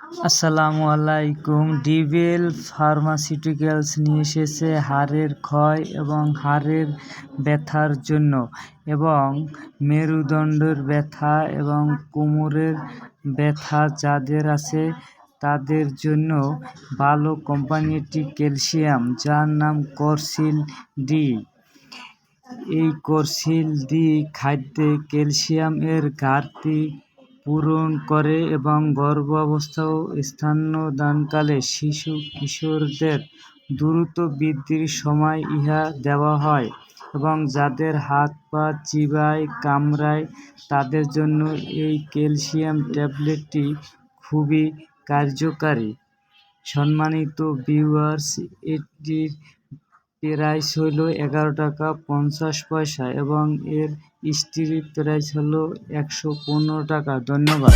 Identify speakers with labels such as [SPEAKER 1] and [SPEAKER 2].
[SPEAKER 1] আসসালামু আলাইকুম। ডিবেল ফার্মাসিউটিক্যালস নিয়ে এসেছে হাড়ের ক্ষয় এবং হাড়ের ব্যথার জন্য এবং মেরুদণ্ডের ব্যথা এবং কোমরের ব্যথা যাদের আছে তাদের জন্য ভালো কোম্পানিটি ক্যালসিয়াম, যার নাম করসিল ডি। এই করসিল ডি খাদ্যে ক্যালসিয়ামের ঘাটতি পূরণ করে এবং গর্ভাবস্থা ও স্তন্যদানকালে শিশু কিশোরদের দ্রুত বৃদ্ধির সময় ইহা দেওয়া হয় এবং যাদের হাত পা চিবায়, কামড়ায়, তাদের জন্য এই ক্যালসিয়াম ট্যাবলেটটি খুবই কার্যকারী। সম্মানিত ভিউয়ার্স, এটির প্রাইস হলো এগারো টাকা পঞ্চাশ পয়সা এবং এর স্ট্রিপ প্রাইস হলো একশো পনেরো টাকা। ধন্যবাদ।